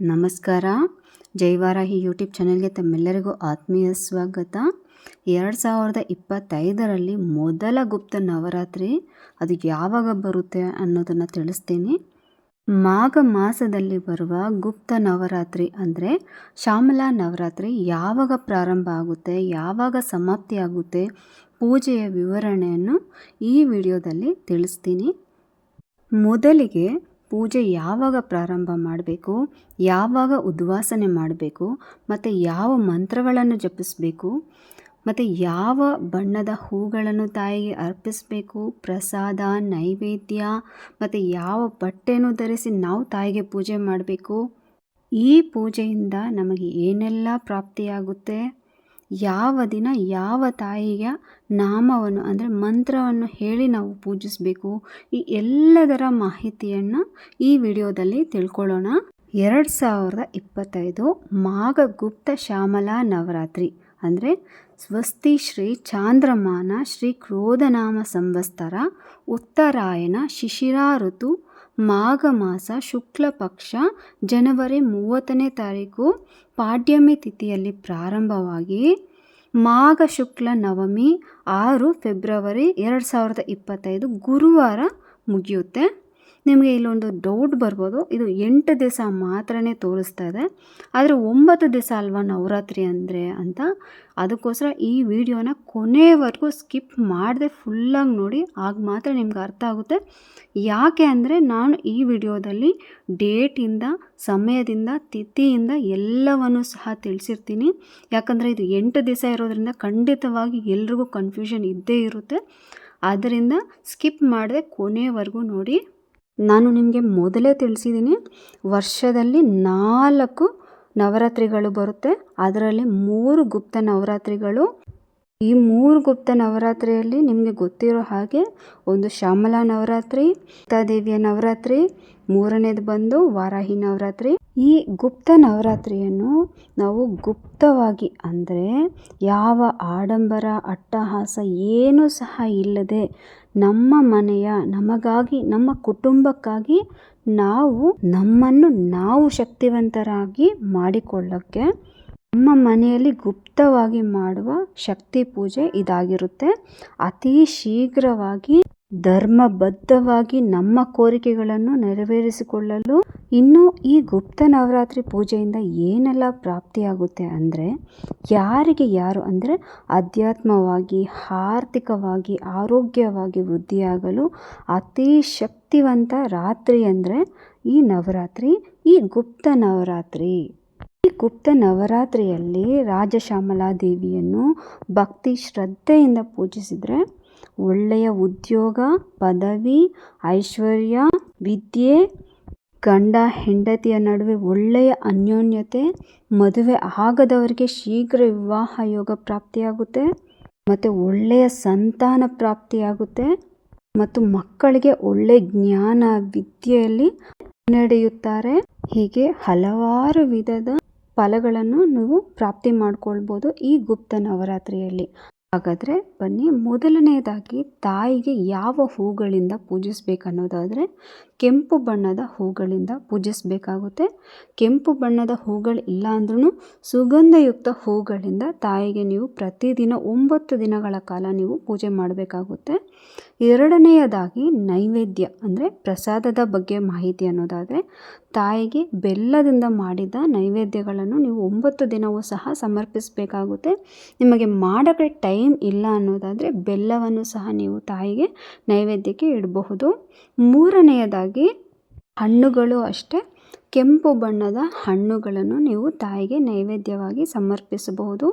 ನಮಸ್ಕಾರ. ಜೈವಾರಾಹಿ ಯೂಟ್ಯೂಬ್ ಚಾನೆಲ್ಗೆ ತಮ್ಮೆಲ್ಲರಿಗೂ ಆತ್ಮೀಯ ಸ್ವಾಗತ. ಎರಡು ಸಾವಿರದ ಇಪ್ಪತ್ತೈದರಲ್ಲಿ ಮೊದಲ ಗುಪ್ತ ನವರಾತ್ರಿ ಅದು ಯಾವಾಗ ಬರುತ್ತೆ ಅನ್ನೋದನ್ನು ತಿಳಿಸ್ತೀನಿ. ಮಾಘ ಮಾಸದಲ್ಲಿ ಬರುವ ಗುಪ್ತ ನವರಾತ್ರಿ ಅಂದರೆ ಶ್ಯಾಮಲಾ ನವರಾತ್ರಿ ಯಾವಾಗ ಪ್ರಾರಂಭ ಆಗುತ್ತೆ, ಯಾವಾಗ ಸಮಾಪ್ತಿ ಆಗುತ್ತೆ ಪೂಜೆಯ ವಿವರಣೆಯನ್ನು ಈ ವಿಡಿಯೋದಲ್ಲಿ ತಿಳಿಸ್ತೀನಿ. ಮೊದಲಿಗೆ ಪೂಜೆ ಯಾವಾಗ ಪ್ರಾರಂಭ ಮಾಡಬೇಕು, ಯಾವಾಗ ಉದ್ವಾಸನೆ ಮಾಡಬೇಕು, ಮತ್ತು ಯಾವ ಮಂತ್ರಗಳನ್ನು ಜಪಿಸಬೇಕು, ಮತ್ತು ಯಾವ ಬಣ್ಣದ ಹೂಗಳನ್ನು ತಾಯಿಗೆ ಅರ್ಪಿಸಬೇಕು, ಪ್ರಸಾದ, ನೈವೇದ್ಯ, ಮತ್ತು ಯಾವ ಬಟ್ಟೆಯನ್ನು ಧರಿಸಿ ನಾವು ತಾಯಿಗೆ ಪೂಜೆ ಮಾಡಬೇಕು, ಈ ಪೂಜೆಯಿಂದ ನಮಗೆ ಏನೆಲ್ಲ ಪ್ರಾಪ್ತಿಯಾಗುತ್ತೆ? ಯಾವ ದಿನ ಯಾವ ತಾಯಿಯ ನಾಮವನ್ನು, ಅಂದರೆ ಮಂತ್ರವನ್ನು ಹೇಳಿ ನಾವು ಪೂಜಿಸಬೇಕು? ಈ ಎಲ್ಲದರ ಮಾಹಿತಿಯನ್ನು ಈ ವಿಡಿಯೋದಲ್ಲಿ ತಿಳ್ಕೊಳ್ಳೋಣ. ಎರಡು ಸಾವಿರದ ಇಪ್ಪತ್ತೈದು ಮಾಘ ಗುಪ್ತ ಶ್ಯಾಮಲಾ ನವರಾತ್ರಿ, ಅಂದರೆ ಸ್ವಸ್ತಿ ಶ್ರೀ ಚಾಂದ್ರಮಾನ ಶ್ರೀ ಕ್ರೋಧನಾಮ ಸಂವತ್ಸರ, ಉತ್ತರಾಯಣ ಶಿಶಿರಾ ಋತು ಮಾಘ ಮಾಸ ಶುಕ್ಲ ಪಕ್ಷ ಜನವರಿ ಮೂವತ್ತನೇ ತಾರೀಕು ಪಾಡ್ಯಮಿ ತಿಥಿಯಲ್ಲಿ ಪ್ರಾರಂಭವಾಗಿ ಮಾಘ ಶುಕ್ಲ ನವಮಿ ಆರು ಫೆಬ್ರವರಿ ಎರಡು ಸಾವಿರದ ಇಪ್ಪತ್ತೈದು ಗುರುವಾರ ಮುಗಿಯುತ್ತೆ. ನಿಮಗೆ ಇಲ್ಲೊಂದು ಡೌಟ್ ಬರ್ಬೋದು. ಇದು ಎಂಟು ದಿವಸ ಮಾತ್ರನೇ ತೋರಿಸ್ತಾ ಇದೆ. ಆದರೆ ಒಂಬತ್ತು ದಿವಸ ಅಲ್ವಾ ನವರಾತ್ರಿ ಅಂದರೆ ಅಂತ. ಅದಕ್ಕೋಸ್ಕರ ಈ ವಿಡಿಯೋನ ಕೊನೆಯವರೆಗೂ ಸ್ಕಿಪ್ ಮಾಡದೆ ಫುಲ್ಲಾಗಿ ನೋಡಿ. ಆಗ ಮಾತ್ರ ನಿಮ್ಗೆ ಅರ್ಥ ಆಗುತ್ತೆ. ಯಾಕೆ ಅಂದರೆ ನಾನು ಈ ವಿಡಿಯೋದಲ್ಲಿ ಡೇಟಿಂದ ಸಮಯದಿಂದ, ತಿಥಿಯಿಂದ ಎಲ್ಲವನ್ನು ಸಹ ತಿಳಿಸಿರ್ತೀನಿ. ಯಾಕಂದರೆ ಇದು ಎಂಟು ದಿವಸ ಇರೋದ್ರಿಂದ ಖಂಡಿತವಾಗಿ ಎಲ್ರಿಗೂ ಕನ್ಫ್ಯೂಷನ್ ಇದ್ದೇ ಇರುತ್ತೆ. ಆದ್ದರಿಂದ ಸ್ಕಿಪ್ ಮಾಡದೆ ಕೊನೆಯವರೆಗೂ ನೋಡಿ. ನಾನು ನಿಮಗೆ ಮೊದಲೇ ತಿಳಿಸಿದ್ದೀನಿ, ವರ್ಷದಲ್ಲಿ ನಾಲ್ಕು ನವರಾತ್ರಿಗಳು ಬರುತ್ತೆ. ಅದರಲ್ಲಿ ಮೂರು ಗುಪ್ತ ನವರಾತ್ರಿಗಳು. ಈ ಮೂರು ಗುಪ್ತ ನವರಾತ್ರಿಯಲ್ಲಿ ನಿಮಗೆ ಗೊತ್ತಿರೋ ಹಾಗೆ ಒಂದು ಶ್ಯಾಮಲಾ ನವರಾತ್ರಿ ದೇವಿಯ ನವರಾತ್ರಿ, ಮೂರನೇದು ಬಂದು ವಾರಾಹಿ ನವರಾತ್ರಿ. ಈ ಗುಪ್ತ ನವರಾತ್ರಿಯನ್ನು ನಾವು ಗುಪ್ತವಾಗಿ ಅಂದರೆ ಯಾವ ಆಡಂಬರ, ಅಟ್ಟಹಾಸ ಏನೂ ಸಹ ಇಲ್ಲದೆ ನಮ್ಮ ಮನೆಯ, ನಮಗಾಗಿ, ನಮ್ಮ ಕುಟುಂಬಕ್ಕಾಗಿ ನಾವು ನಮ್ಮನ್ನು ನಾವು ಶಕ್ತಿವಂತರಾಗಿ ಮಾಡಿಕೊಳ್ಳೋಕ್ಕೆ ನಮ್ಮ ಮನೆಯಲ್ಲಿ ಗುಪ್ತವಾಗಿ ಮಾಡುವ ಶಕ್ತಿ ಪೂಜೆ ಇದಾಗಿರುತ್ತೆ. ಅತಿ ಶೀಘ್ರವಾಗಿ ಧರ್ಮಬದ್ಧವಾಗಿ ನಮ್ಮ ಕೋರಿಕೆಗಳನ್ನು ನೆರವೇರಿಸಿಕೊಳ್ಳಲು ಇನ್ನು ಈ ಗುಪ್ತ ನವರಾತ್ರಿ ಪೂಜೆಯಿಂದ ಏನೆಲ್ಲ ಪ್ರಾಪ್ತಿಯಾಗುತ್ತೆ ಅಂದರೆ ಯಾರಿಗೆ ಯಾರು ಅಂದರೆ ಆಧ್ಯಾತ್ಮವಾಗಿ ಆರ್ಥಿಕವಾಗಿ, ಆರೋಗ್ಯವಾಗಿ ವೃದ್ಧಿಯಾಗಲು ಅತಿ ಶಕ್ತಿವಂತ ರಾತ್ರಿ ಅಂದರೆ ಈ ನವರಾತ್ರಿ, ಈ ಗುಪ್ತ ನವರಾತ್ರಿ. ಈ ಗುಪ್ತ ನವರಾತ್ರಿಯಲ್ಲಿ ರಾಜಶ್ಯಾಮಲಾ ದೇವಿಯನ್ನು ಭಕ್ತಿ ಶ್ರದ್ಧೆಯಿಂದ ಪೂಜಿಸಿದರೆ ಒಳ್ಳೆಯ ಉದ್ಯೋಗ, ಪದವಿ, ಐಶ್ವರ್ಯ, ವಿದ್ಯೆ, ಗಂಡ ಹೆಂಡತಿಯ ನಡುವೆ ಒಳ್ಳೆಯ ಅನ್ಯೋನ್ಯತೆ, ಮದುವೆ ಆಗದವರಿಗೆ ಶೀಘ್ರ ವಿವಾಹ ಯೋಗ ಪ್ರಾಪ್ತಿಯಾಗುತ್ತೆ ಮತ್ತು ಒಳ್ಳೆಯ ಸಂತಾನ ಪ್ರಾಪ್ತಿಯಾಗುತ್ತೆ ಮತ್ತು ಮಕ್ಕಳಿಗೆ ಒಳ್ಳೆ ಜ್ಞಾನ, ವಿದ್ಯೆಯಲ್ಲಿ ನಡೆಯುತ್ತಾರೆ. ಹೀಗೆ ಹಲವಾರು ವಿಧದ ಫಲಗಳನ್ನು ನೀವು ಪ್ರಾಪ್ತಿ ಮಾಡ್ಕೊಳ್ಬೋದು ಈ ಗುಪ್ತ ನವರಾತ್ರಿಯಲ್ಲಿ ಹಾಗಾದರೆ ಬನ್ನಿ ಮೊದಲನೆಯದಾಗಿ ತಾಯಿಗೆ ಯಾವ ಹೂಗಳಿಂದ ಪೂಜಿಸ್ಬೇಕನ್ನೋದಾದರೆ ಕೆಂಪು ಬಣ್ಣದ ಹೂಗಳಿಂದ ಪೂಜಿಸಬೇಕಾಗುತ್ತೆ. ಕೆಂಪು ಬಣ್ಣದ ಹೂಗಳು ಇಲ್ಲ ಅಂದ್ರೂ ಸುಗಂಧಯುಕ್ತ ಹೂಗಳಿಂದ ತಾಯಿಗೆ ನೀವು ಪ್ರತಿದಿನ ಒಂಬತ್ತು ದಿನಗಳ ಕಾಲ ನೀವು ಪೂಜೆ ಮಾಡಬೇಕಾಗುತ್ತೆ. ಎರಡನೆಯದಾಗಿ ನೈವೇದ್ಯ ಅಂದರೆ ಪ್ರಸಾದದ ಬಗ್ಗೆ ಮಾಹಿತಿ ಅನ್ನೋದಾದರೆ ತಾಯಿಗೆ ಬೆಲ್ಲದಿಂದ ಮಾಡಿದ ನೈವೇದ್ಯಗಳನ್ನು ನೀವು ಒಂಬತ್ತು ದಿನವೂ ಸಹ ಸಮರ್ಪಿಸಬೇಕಾಗುತ್ತೆ. ನಿಮಗೆ ಮಾಡೋಕ್ಕೆ ಟೈಮ್ ಇಲ್ಲ ಅನ್ನೋದಾದರೆ ಬೆಲ್ಲವನ್ನು ಸಹ ನೀವು ತಾಯಿಗೆ ನೈವೇದ್ಯಕ್ಕೆ ಇಡಬಹುದು. ಮೂರನೆಯದಾಗಿ ಹಣ್ಣುಗಳು ಅಷ್ಟೇ. ಕೆಂಪು ಬಣ್ಣದ ಹಣ್ಣುಗಳನ್ನು ನೀವು ತಾಯಿಗೆ ನೈವೇದ್ಯವಾಗಿ ಸಮರ್ಪಿಸಬಹುದು.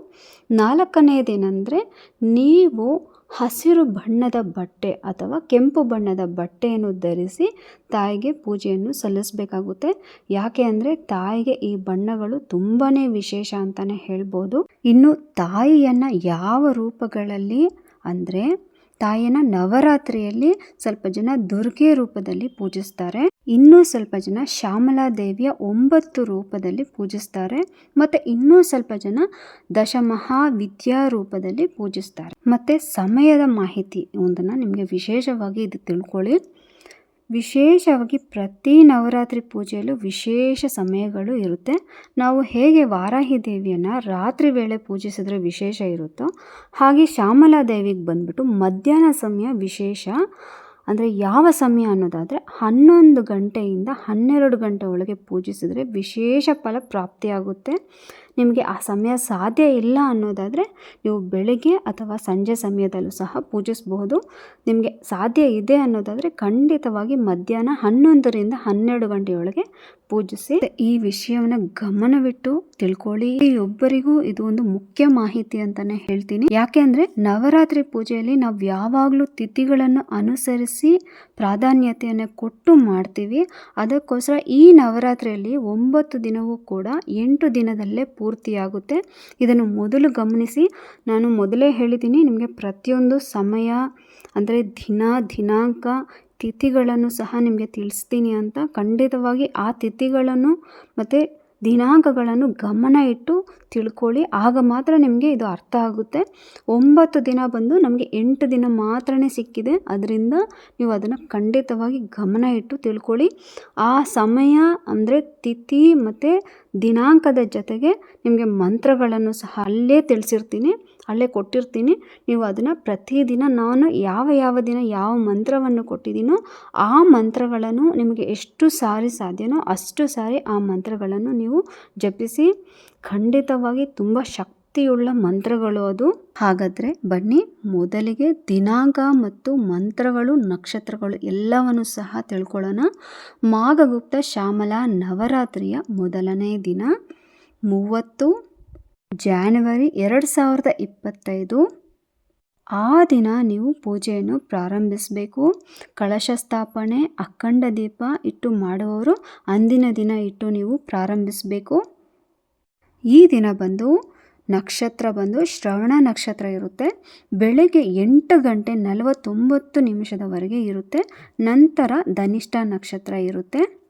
ನಾಲ್ಕನೆಯದೇನೆಂದರೆ ನೀವು ಹಸಿರು ಬಣ್ಣದ ಬಟ್ಟೆ ಅಥವಾ ಕೆಂಪು ಬಣ್ಣದ ಬಟ್ಟೆಯನ್ನು ಧರಿಸಿ ತಾಯಿಗೆ ಪೂಜೆಯನ್ನು ಸಲ್ಲಿಸಬೇಕಾಗುತ್ತೆ. ಯಾಕೆ ಅಂದರೆ, ತಾಯಿಗೆ ಈ ಬಣ್ಣಗಳು ತುಂಬಾ ವಿಶೇಷ ಅಂತಲೇ ಹೇಳ್ಬೋದು. ಇನ್ನು ತಾಯಿಯನ್ನು ಯಾವ ರೂಪಗಳಲ್ಲಿ ಅಂದರೆ ತಾಯಿಯನ್ನು ನವರಾತ್ರಿಯಲ್ಲಿ ಸ್ವಲ್ಪ ಜನ ದುರ್ಗೆ ರೂಪದಲ್ಲಿ ಪೂಜಿಸ್ತಾರೆ. ಇನ್ನೂ ಸ್ವಲ್ಪ ಜನ ಶ್ಯಾಮಲಾ ದೇವಿಯ ಒಂಬತ್ತು ರೂಪದಲ್ಲಿ ಪೂಜಿಸ್ತಾರೆ. ಮತ್ತು ಇನ್ನೂ ಸ್ವಲ್ಪ ಜನ ದಶಮಹಾವಿದ್ಯಾ ರೂಪದಲ್ಲಿ ಪೂಜಿಸ್ತಾರೆ. ಮತ್ತು ಸಮಯದ ಮಾಹಿತಿ ಒಂದನ್ನು ನಿಮಗೆ ವಿಶೇಷವಾಗಿ ಇದು ತಿಳ್ಕೊಳ್ಳಿ. ವಿಶೇಷವಾಗಿ ಪ್ರತಿ ನವರಾತ್ರಿ ಪೂಜೆಯಲ್ಲೂ ವಿಶೇಷ ಸಮಯಗಳು ಇರುತ್ತೆ. ನಾವು ಹೇಗೆ ವಾರಾಹಿ ದೇವಿಯನ್ನು ರಾತ್ರಿ ವೇಳೆ ಪೂಜಿಸಿದ್ರೆ ವಿಶೇಷ ಇರುತ್ತೋ ಹಾಗೆ ಶ್ಯಾಮಲಾ ದೇವಿಗೆ ಬಂದ್ಬಿಟ್ಟು ಮಧ್ಯಾಹ್ನ ಸಮಯ ವಿಶೇಷ. ಅಂದರೆ ಯಾವ ಸಮಯ ಅನ್ನೋದಾದರೆ ಹನ್ನೊಂದು ಗಂಟೆಯಿಂದ ಹನ್ನೆರಡು ಗಂಟೆ ಒಳಗೆ ಪೂಜಿಸಿದರೆ ವಿಶೇಷ ಫಲ ಪ್ರಾಪ್ತಿಯಾಗುತ್ತೆ. ನಿಮಗೆ ಆ ಸಮಯ ಸಾಧ್ಯ ಇಲ್ಲ ಅನ್ನೋದಾದರೆ ನೀವು ಬೆಳಗ್ಗೆ ಅಥವಾ ಸಂಜೆ ಸಮಯದಲ್ಲೂ ಸಹ ಪೂಜಿಸಬಹುದು. ನಿಮಗೆ ಸಾಧ್ಯ ಇದೆ ಅನ್ನೋದಾದರೆ ಖಂಡಿತವಾಗಿ ಮಧ್ಯಾಹ್ನ ಹನ್ನೊಂದರಿಂದ ಹನ್ನೆರಡು ಗಂಟೆಯೊಳಗೆ ಪೂಜಿಸಿ ಈ ವಿಷಯವನ್ನು ಗಮನವಿಟ್ಟು ತಿಳ್ಕೊಳ್ಳಿ. ಒಬ್ಬರಿಗೂ ಇದು ಒಂದು ಮುಖ್ಯ ಮಾಹಿತಿ ಅಂತಾನೆ ಹೇಳ್ತೀನಿ. ಯಾಕೆ ಅಂದ್ರೆ ನವರಾತ್ರಿ ಪೂಜೆಯಲ್ಲಿ ನಾವು ಯಾವಾಗಲೂ ತಿಥಿಗಳನ್ನು ಅನುಸರಿಸಿ ಪ್ರಾಧಾನ್ಯತೆಯನ್ನು ಕೊಟ್ಟು ಮಾಡ್ತೀವಿ. ಅದಕ್ಕೋಸ್ಕರ ಈ ನವರಾತ್ರಿಯಲ್ಲಿ ಒಂಬತ್ತು ದಿನವೂ ಕೂಡ ಎಂಟು ದಿನದಲ್ಲೇ ಪೂರ್ತಿಯಾಗುತ್ತೆ. ಇದನ್ನು ಮೊದಲು ಗಮನಿಸಿ. ನಾನು ಮೊದಲೇ ಹೇಳಿದ್ದೀನಿ, ನಿಮಗೆ ಪ್ರತಿಯೊಂದು ಸಮಯ ಅಂದರೆ ದಿನ ದಿನಾಂಕ ತಿಥಿಗಳನ್ನು ಸಹ ನಿಮಗೆ ತಿಳಿಸ್ತೀನಿ ಅಂತ ಖಂಡಿತವಾಗಿ ಆ ತಿಥಿಗಳನ್ನು ಮತ್ತು ದಿನಾಂಕಗಳನ್ನು ಗಮನ ಇಟ್ಟು ತಿಳ್ಕೊಳ್ಳಿ. ಆಗ ಮಾತ್ರ ನಿಮಗೆ ಇದು ಅರ್ಥ ಆಗುತ್ತೆ. ಒಂಬತ್ತು ದಿನ ಬಂದು ನಮಗೆ ಎಂಟು ದಿನ ಮಾತ್ರ ಸಿಕ್ಕಿದೆ. ಅದರಿಂದ ನೀವು ಅದನ್ನು ಖಂಡಿತವಾಗಿ ಗಮನ ಇಟ್ಟು ತಿಳ್ಕೊಳ್ಳಿ. ಆ ಸಮಯ ಅಂದರೆ ತಿಥಿ ಮತ್ತು ದಿನಾಂಕದ ಜೊತೆಗೆ ನಿಮಗೆ ಮಂತ್ರಗಳನ್ನು ಸಹ ಅಲ್ಲೇ ತಿಳಿಸಿರ್ತೀನಿ, ಅಲ್ಲೇ ಕೊಟ್ಟಿರ್ತೀನಿ. ನೀವು ಅದನ್ನು ಪ್ರತಿದಿನ ನಾನು ಯಾವ ಯಾವ ದಿನ ಯಾವ ಮಂತ್ರವನ್ನು ಕೊಟ್ಟಿದ್ದೀನೋ ಆ ಮಂತ್ರಗಳನ್ನು ನಿಮಗೆ ಎಷ್ಟು ಸಾರಿ ಸಾಧ್ಯನೋ ಅಷ್ಟು ಸಾರಿ ಆ ಮಂತ್ರಗಳನ್ನು ನೀವು ಜಪಿಸಿ ಖಂಡಿತವಾಗಿ ತುಂಬ ಶಕ್ತಿಯುಳ್ಳ ಮಂತ್ರಗಳು ಅದು. ಹಾಗಾದರೆ ಬನ್ನಿ, ಮೊದಲಿಗೆ ದಿನಾಂಕ ಮತ್ತು ಮಂತ್ರಗಳು, ನಕ್ಷತ್ರಗಳು ಎಲ್ಲವನ್ನು ಸಹ ತಿಳ್ಕೊಳ್ಳೋಣ. ಮಾಘಗುಪ್ತ, ಶ್ಯಾಮಲ, ನವರಾತ್ರಿಯ ಮೊದಲನೇ ದಿನ. ಮೂವತ್ತು ಜಾನ್ವರಿ ಎರಡು ಸಾವಿರದ ಇಪ್ಪತ್ತೈದು. ಆ ದಿನ ನೀವು ಪೂಜೆಯನ್ನು ಪ್ರಾರಂಭಿಸಬೇಕು. ಕಳಶ ಸ್ಥಾಪನೆ, ಅಖಂಡ ದೀಪ ಇಟ್ಟು ಮಾಡುವವರು ಅಂದಿನ ದಿನ ಇಟ್ಟು ನೀವು ಪ್ರಾರಂಭಿಸಬೇಕು. ಈ ದಿನ ಬಂದು ನಕ್ಷತ್ರ ಬಂದು ಶ್ರವಣ ನಕ್ಷತ್ರ ಇರುತ್ತೆ. ಬೆಳಗ್ಗೆ ಎಂಟು ಗಂಟೆ ನಲವತ್ತೊಂಬತ್ತು ನಿಮಿಷದವರೆಗೆ ಇರುತ್ತೆ. ನಂತರ ಧನಿಷ್ಠ ನಕ್ಷತ್ರ ಇರುತ್ತೆ.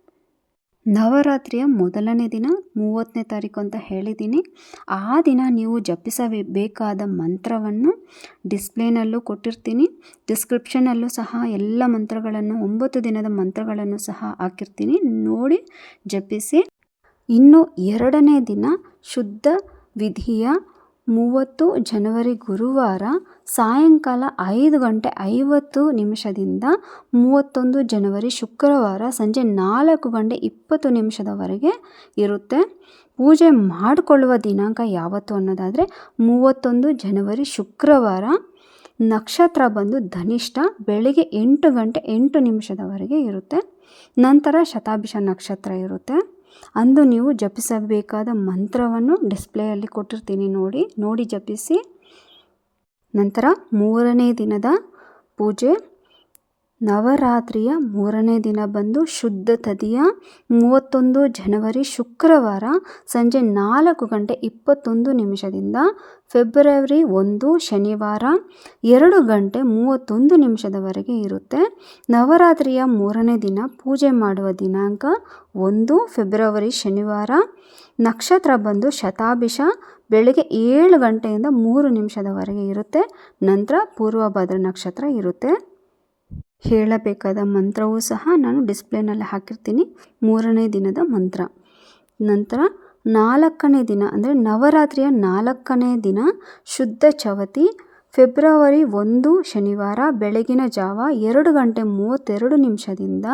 ನವರಾತ್ರಿಯ ಮೊದಲನೇ ದಿನ, ಮೂವತ್ತನೇ ತಾರೀಕು ಅಂತ ಹೇಳಿದ್ದೀನಿ. ಆ ದಿನ ನೀವು ಜಪಿಸಬೇಕಾದ ಮಂತ್ರವನ್ನು ಡಿಸ್ಪ್ಲೇನಲ್ಲೂ ಕೊಟ್ಟಿರ್ತೀನಿ. ಡಿಸ್ಕ್ರಿಪ್ಷನಲ್ಲೂ ಸಹ ಎಲ್ಲ ಮಂತ್ರಗಳನ್ನು, ಒಂಬತ್ತು ದಿನದ ಮಂತ್ರಗಳನ್ನು ಸಹ ಹಾಕಿರ್ತೀನಿ. ನೋಡಿ, ಜಪಿಸಿ. ಇನ್ನು ಎರಡನೇ ದಿನ ಶುದ್ಧ ವಿಧಿಯ ಮೂವತ್ತು ಜನವರಿ ಗುರುವಾರ ಸಾಯಂಕಾಲ ಐದು ಗಂಟೆ ಐವತ್ತು ನಿಮಿಷದಿಂದ ಮೂವತ್ತೊಂದು ಜನವರಿ ಶುಕ್ರವಾರ ಸಂಜೆ ನಾಲ್ಕು ಗಂಟೆ ಇಪ್ಪತ್ತು ನಿಮಿಷದವರೆಗೆ ಇರುತ್ತೆ. ಪೂಜೆ ಮಾಡಿಕೊಳ್ಳುವ ದಿನಾಂಕ ಯಾವತ್ತು ಅನ್ನೋದಾದರೆ ಮೂವತ್ತೊಂದು ಜನವರಿ ಶುಕ್ರವಾರ ನಕ್ಷತ್ರ ಬಂದು ಧನಿಷ್ಠ ಬೆಳಿಗ್ಗೆ ಎಂಟು ಗಂಟೆ ಎಂಟು ನಿಮಿಷದವರೆಗೆ ಇರುತ್ತೆ. ನಂತರ ಶತಾಭಿಷ ನಕ್ಷತ್ರ ಇರುತ್ತೆ. ಅಂದು ನೀವು ಜಪಿಸಬೇಕಾದ ಮಂತ್ರವನ್ನು ಡಿಸ್ಪ್ಲೇಯಲ್ಲಿ ಕೊಟ್ಟಿರ್ತೀನಿ ನೋಡಿ ನೋಡಿ ಜಪಿಸಿ. ನಂತರ ಮೂರನೇ ದಿನದ ಪೂಜೆ. ನವರಾತ್ರಿಯ ಮೂರನೇ ದಿನ ಬಂದು ಶುದ್ಧ ತದಿಯ ಮೂವತ್ತೊಂದು ಜನವರಿ ಶುಕ್ರವಾರ ಸಂಜೆ ನಾಲ್ಕು ಗಂಟೆ ಇಪ್ಪತ್ತೊಂದು ನಿಮಿಷದಿಂದ ಫೆಬ್ರವರಿ ಒಂದು ಶನಿವಾರ ಎರಡು ಗಂಟೆ ಮೂವತ್ತೊಂದು ನಿಮಿಷದವರೆಗೆ ಇರುತ್ತೆ. ನವರಾತ್ರಿಯ ಮೂರನೇ ದಿನ ಪೂಜೆ ಮಾಡುವ ದಿನಾಂಕ ಒಂದು ಫೆಬ್ರವರಿ ಶನಿವಾರ. ನಕ್ಷತ್ರ ಬಂದು ಶತಾಭಿಷ ಬೆಳಗ್ಗೆ ಏಳು ಗಂಟೆಯಿಂದ ಮೂರು ನಿಮಿಷದವರೆಗೆ ಇರುತ್ತೆ. ನಂತರ ಪೂರ್ವಭದ್ರ ನಕ್ಷತ್ರ ಇರುತ್ತೆ. ಹೇಳಬೇಕಾದ ಮಂತ್ರವೂ ಸಹ ನಾನು ಡಿಸ್ಪ್ಲೇನಲ್ಲಿ ಹಾಕಿರ್ತೀನಿ. ಮೂರನೇ ದಿನದ ಮಂತ್ರ. ನಂತರ ನಾಲ್ಕನೇ ದಿನ, ಅಂದರೆ ನವರಾತ್ರಿಯ ನಾಲ್ಕನೇ ದಿನ ಶುದ್ಧ ಚವತಿ, ಫೆಬ್ರವರಿ ಒಂದು ಶನಿವಾರ ಬೆಳಗಿನ ಜಾವ ಎರಡು ಗಂಟೆ ಮೂವತ್ತೆರಡು ನಿಮಿಷದಿಂದ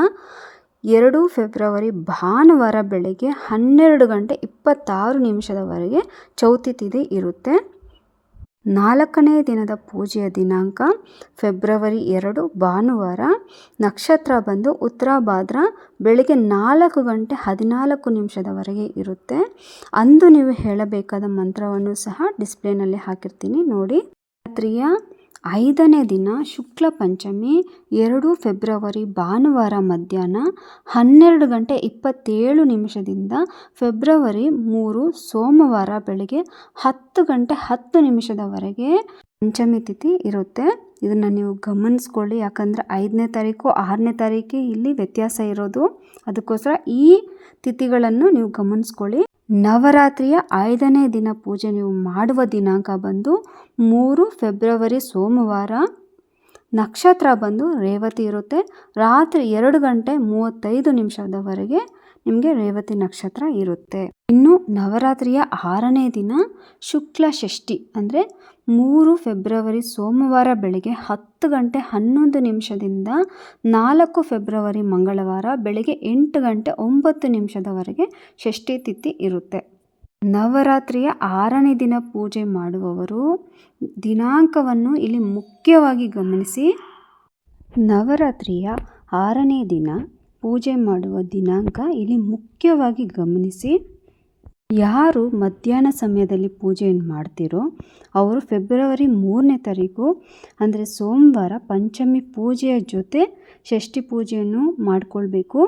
ಎರಡು ಫೆಬ್ರವರಿ ಭಾನುವಾರ ಬೆಳಗ್ಗೆ ಹನ್ನೆರಡು ಗಂಟೆ ಇಪ್ಪತ್ತಾರು ನಿಮಿಷದವರೆಗೆ ಚೌತಿ ತಿಥಿ ಇರುತ್ತೆ. ನಾಲ್ಕನೇ ದಿನದ ಪೂಜೆಯ ದಿನಾಂಕ ಫೆಬ್ರವರಿ ಎರಡು, ಭಾನುವಾರ. ನಕ್ಷತ್ರ ಬಂದು ಉತ್ತರಾಭಾದ್ರ ಬೆಳಗ್ಗೆ ನಾಲ್ಕು ಗಂಟೆ ಹದಿನಾಲ್ಕು ನಿಮಿಷದವರೆಗೆ ಇರುತ್ತೆ. ಅಂದು ನೀವು ಹೇಳಬೇಕಾದ ಮಂತ್ರವನ್ನು ಸಹ ಡಿಸ್ಪ್ಲೇನಲ್ಲಿ ಹಾಕಿರ್ತೀನಿ. ನೋಡಿ, ರಾತ್ರಿಯ ಐದನೇ ದಿನ ಶುಕ್ಲ ಪಂಚಮಿ, ಎರಡು ಫೆಬ್ರವರಿ ಭಾನುವಾರ ಮಧ್ಯಾಹ್ನ ಹನ್ನೆರಡು ಗಂಟೆ ಇಪ್ಪತ್ತೇಳು ನಿಮಿಷದಿಂದ ಫೆಬ್ರವರಿ ಮೂರು ಸೋಮವಾರ ಬೆಳಗ್ಗೆ ಹತ್ತು ಗಂಟೆ ಹತ್ತು ನಿಮಿಷದವರೆಗೆ ಪಂಚಮಿ ತಿಥಿ ಇರುತ್ತೆ. ಇದನ್ನು ನೀವು ಗಮನಿಸ್ಕೊಳ್ಳಿ. ಯಾಕಂದರೆ ಐದನೇ ತಾರೀಕು, ಆರನೇ ತಾರೀಕಿಗೆ ಇಲ್ಲಿ ವ್ಯತ್ಯಾಸ ಇರೋದು. ಅದಕ್ಕೋಸ್ಕರ ಈ ತಿಥಿಗಳನ್ನು ನೀವು ಗಮನಿಸ್ಕೊಳ್ಳಿ. ನವರಾತ್ರಿಯ ಐದನೇ ದಿನ ಪೂಜೆ ನೀವು ಮಾಡುವ ದಿನಾಂಕ ಬಂದು ಮೂರು ಫೆಬ್ರವರಿ ಸೋಮವಾರ. ನಕ್ಷತ್ರ ಬಂದು ರೇವತಿ ಇರುತ್ತೆ. ರಾತ್ರಿ ಎರಡು ಗಂಟೆ ಮೂವತ್ತೈದು ನಿಮಿಷದವರೆಗೆ ನಿಮಗೆ ರೇವತಿ ನಕ್ಷತ್ರ ಇರುತ್ತೆ. ಇನ್ನು ನವರಾತ್ರಿಯ ಆರನೇ ದಿನ ಶುಕ್ಲ ಷಷ್ಠಿ ಅಂದರೆ ಮೂರು ಫೆಬ್ರವರಿ ಸೋಮವಾರ ಬೆಳಗ್ಗೆ ಹತ್ತು ಗಂಟೆ ಹನ್ನೊಂದು ನಿಮಿಷದಿಂದ ನಾಲ್ಕು ಫೆಬ್ರವರಿ ಮಂಗಳವಾರ ಬೆಳಗ್ಗೆ ಎಂಟು ಗಂಟೆ ಒಂಬತ್ತು ನಿಮಿಷದವರೆಗೆ ಷಷ್ಠಿ ತಿಥಿ ಇರುತ್ತೆ. ನವರಾತ್ರಿಯ ಆರನೇ ದಿನ ಪೂಜೆ ಮಾಡುವವರು ದಿನಾಂಕವನ್ನು ಇಲ್ಲಿ ಮುಖ್ಯವಾಗಿ ಗಮನಿಸಿ. ನವರಾತ್ರಿಯ ಆರನೇ ದಿನ ಪೂಜೆ ಮಾಡುವ ದಿನಾಂಕ ಇಲ್ಲಿ ಮುಖ್ಯವಾಗಿ ಗಮನಿಸಿ. ಯಾರು ಮಧ್ಯಾಹ್ನ ಸಮಯದಲ್ಲಿ ಪೂಜೆಯನ್ನು ಮಾಡ್ತೀರೋ ಅವರು ಫೆಬ್ರವರಿ ಮೂರನೇ ತಾರೀಕು, ಅಂದರೆ ಸೋಮವಾರ ಪಂಚಮಿ ಪೂಜೆಯ ಜೊತೆ ಷಷ್ಠಿ ಪೂಜೆಯನ್ನು ಮಾಡಿಕೊಳ್ಬೇಕು.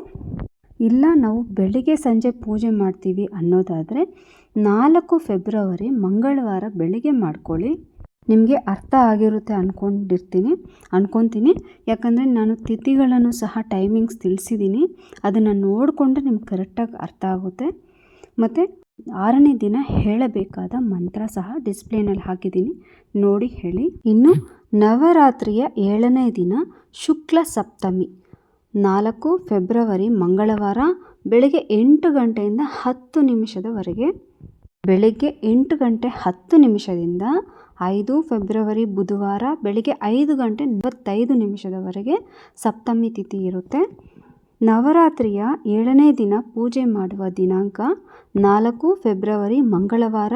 ಇಲ್ಲ, ನಾವು ಬೆಳಿಗ್ಗೆ ಸಂಜೆ ಪೂಜೆ ಮಾಡ್ತೀವಿ ಅನ್ನೋದಾದರೆ ನಾಲ್ಕು ಫೆಬ್ರವರಿ ಮಂಗಳವಾರ ಬೆಳಿಗ್ಗೆ ಮಾಡ್ಕೊಳ್ಳಿ. ನಿಮಗೆ ಅರ್ಥ ಆಗಿರುತ್ತೆ ಅಂದ್ಕೊಂಡಿರ್ತೀನಿ ಅಂದ್ಕೊತೀನಿ ಯಾಕಂದರೆ ನಾನು ತಿಥಿಗಳನ್ನು ಸಹ ಟೈಮಿಂಗ್ಸ್ ತಿಳಿಸಿದ್ದೀನಿ. ಅದನ್ನು ನೋಡಿಕೊಂಡು ನಿಮ್ಗೆ ಕರೆಕ್ಟಾಗಿ ಅರ್ಥ ಆಗುತ್ತೆ. ಮತ್ತು ಆರನೇ ದಿನ ಹೇಳಬೇಕಾದ ಮಂತ್ರ ಸಹ ಡಿಸ್ಪ್ಲೇನಲ್ಲಿ ಹಾಕಿದ್ದೀನಿ. ನೋಡಿ ಹೇಳಿ. ಇನ್ನು ನವರಾತ್ರಿಯ ಏಳನೇ ದಿನ ಶುಕ್ಲ ಸಪ್ತಮಿ. ನಾಲ್ಕು ಫೆಬ್ರವರಿ ಮಂಗಳವಾರ ಬೆಳಗ್ಗೆ ಎಂಟು ಗಂಟೆಯಿಂದ ಹತ್ತು ನಿಮಿಷದವರೆಗೆ ಬೆಳಗ್ಗೆ ಎಂಟು ಗಂಟೆ ಹತ್ತು ನಿಮಿಷದಿಂದ ಐದು ಫೆಬ್ರವರಿ ಬುಧವಾರ ಬೆಳಗ್ಗೆ ಐದು ಗಂಟೆ ನಲವತ್ತೈದು ನಿಮಿಷದವರೆಗೆ ಸಪ್ತಮಿ ತಿಥಿ ಇರುತ್ತೆ. ನವರಾತ್ರಿಯ ಏಳನೇ ದಿನ ಪೂಜೆ ಮಾಡುವ ದಿನಾಂಕ ನಾಲ್ಕು ಫೆಬ್ರವರಿ ಮಂಗಳವಾರ.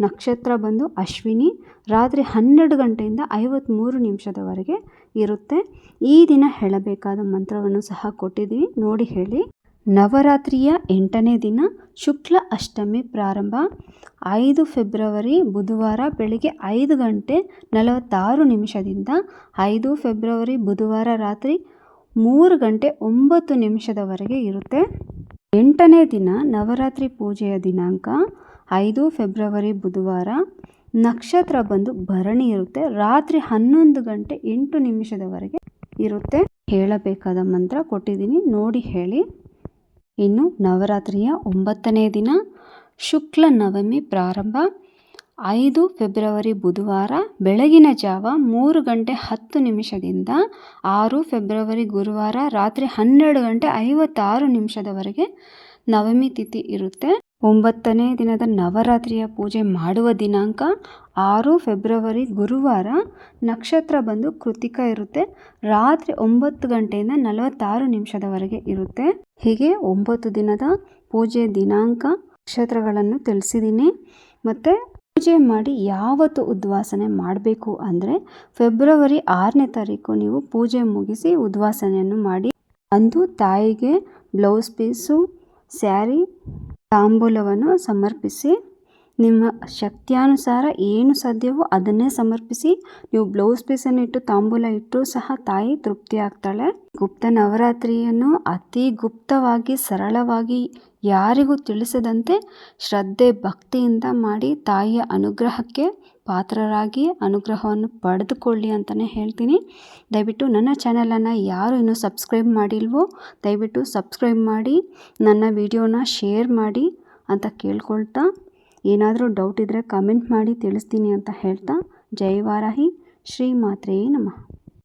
ನಕ್ಷತ್ರ ಬಂದು ಅಶ್ವಿನಿ. ರಾತ್ರಿ ಹನ್ನೆರಡು ಗಂಟೆಯಿಂದ ಐವತ್ತ್ಮೂರು ನಿಮಿಷದವರೆಗೆ ಇರುತ್ತೆ. ಈ ದಿನ ಹೇಳಬೇಕಾದ ಮಂತ್ರವನ್ನು ಸಹ ಕೊಟ್ಟಿದ್ದೀನಿ ನೋಡಿ ಹೇಳಿ. ನವರಾತ್ರಿಯ ಎಂಟನೇ ದಿನ ಶುಕ್ಲ ಅಷ್ಟಮಿ ಪ್ರಾರಂಭ. ಐದು ಫೆಬ್ರವರಿ ಬುಧವಾರ ಬೆಳಿಗ್ಗೆ ಐದು ಗಂಟೆ ನಲವತ್ತಾರು ನಿಮಿಷದಿಂದ ಐದು ಫೆಬ್ರವರಿ ಬುಧವಾರ ರಾತ್ರಿ ಮೂರು ಗಂಟೆ ಒಂಬತ್ತು ನಿಮಿಷದವರೆಗೆ ಇರುತ್ತೆ. ಎಂಟನೇ ದಿನ ನವರಾತ್ರಿ ಪೂಜೆಯ ದಿನಾಂಕ, ಐದು ಫೆಬ್ರವರಿ ಬುಧವಾರ. ನಕ್ಷತ್ರ ಬಂದು ಭರಣಿ ಇರುತ್ತೆ. ರಾತ್ರಿ ಹನ್ನೊಂದು ಗಂಟೆ ಎಂಟು ನಿಮಿಷದವರೆಗೆ ಇರುತ್ತೆ. ಹೇಳಬೇಕಾದ ಮಂತ್ರ ಕೊಟ್ಟಿದ್ದೀನಿ, ನೋಡಿ ಹೇಳಿ. ಇನ್ನು ನವರಾತ್ರಿಯ ಒಂಬತ್ತನೇ ದಿನ, ಶುಕ್ಲ ನವಮಿ ಪ್ರಾರಂಭ. ಐದು ಫೆಬ್ರವರಿ ಬುಧವಾರ ಬೆಳಗಿನ ಜಾವ ಮೂರು ಗಂಟೆ ಹತ್ತು ನಿಮಿಷದಿಂದ ಆರು ಫೆಬ್ರವರಿ ಗುರುವಾರ ರಾತ್ರಿ ಹನ್ನೆರಡು ಗಂಟೆ ಐವತ್ತಾರು ನಿಮಿಷದವರೆಗೆ ನವಮಿ ತಿಥಿ ಇರುತ್ತೆ. ಒಂಬತ್ತನೇ ದಿನದ ನವರಾತ್ರಿಯ ಪೂಜೆ ಮಾಡುವ ದಿನಾಂಕ ಆರು ಫೆಬ್ರವರಿ ಗುರುವಾರ ನಕ್ಷತ್ರ ಬಂದು ಕೃತಿಕ ಇರುತ್ತೆ. ರಾತ್ರಿ ಒಂಬತ್ತು ಗಂಟೆಯಿಂದ ನಲವತ್ತಾರು ನಿಮಿಷದವರೆಗೆ ಇರುತ್ತೆ. ಹೀಗೆ ಒಂಬತ್ತು ದಿನದ ಪೂಜೆ ದಿನಾಂಕ ನಕ್ಷತ್ರಗಳನ್ನು ತಿಳಿಸಿದ್ದೀನಿ. ಮತ್ತು ಪೂಜೆ ಮಾಡಿ ಯಾವತ್ತು ಉದ್ವಾಸನೆ ಮಾಡಬೇಕು ಅಂದರೆ ಫೆಬ್ರವರಿ ಆರನೇ ತಾರೀಕು ನೀವು ಪೂಜೆ ಮುಗಿಸಿ ಉದ್ವಾಸನೆಯನ್ನು ಮಾಡಿ. ಅಂದು ತಾಯಿಗೆ ಬ್ಲೌಸ್ ಪೀಸು, ಸ್ಯಾರಿ, ತಾಂಬೂಲವನ್ನು ಸಮರ್ಪಿಸಿ ನಿಮ್ಮ ಶಕ್ತಿಯಾನುಸಾರ ಏನು ಸಾಧ್ಯವೋ ಅದನ್ನೇ ಸಮರ್ಪಿಸಿ, ನೀವು ಬ್ಲೌಸ್ ಪೀಸನ್ನು ಇಟ್ಟು ತಾಂಬೂಲ ಇಟ್ಟು ಸಹ ತಾಯಿ ತೃಪ್ತಿ ಆಗ್ತಾಳೆ. ಗುಪ್ತ ನವರಾತ್ರಿಯನ್ನು ಅತಿ ಗುಪ್ತವಾಗಿ, ಸರಳವಾಗಿ ಯಾರಿಗೂ ತಿಳಿಸದಂತೆ ಶ್ರದ್ಧೆ, ಭಕ್ತಿಯಿಂದ ಮಾಡಿ ತಾಯಿಯ ಅನುಗ್ರಹಕ್ಕೆ ಪಾತ್ರರಾಗಿ ಅನುಗ್ರಹವನ್ನು ಪಡೆದುಕೊಳ್ಳಿ ಅಂತಲೇ ಹೇಳ್ತೀನಿ. ದಯವಿಟ್ಟು ನನ್ನ ಚಾನಲನ್ನು ಯಾರು ಇನ್ನೂ ಸಬ್ಸ್ಕ್ರೈಬ್ ಮಾಡಿಲ್ವೋ, ದಯವಿಟ್ಟು ಸಬ್ಸ್ಕ್ರೈಬ್ ಮಾಡಿ, ನನ್ನ ವಿಡಿಯೋನ ಶೇರ್ ಮಾಡಿ ಅಂತ ಕೇಳ್ಕೊಳ್ತಾ ಏನಾದರೂ ಡೌಟ್ ಇದ್ದರೆ ಕಮೆಂಟ್ ಮಾಡಿ ತಿಳಿಸ್ತೀನಿ ಅಂತ ಹೇಳ್ತಾ ಜೈ ವಾರಾಹಿ ಶ್ರೀ ಮಾತ್ರೆಯೇ ನಮಃ.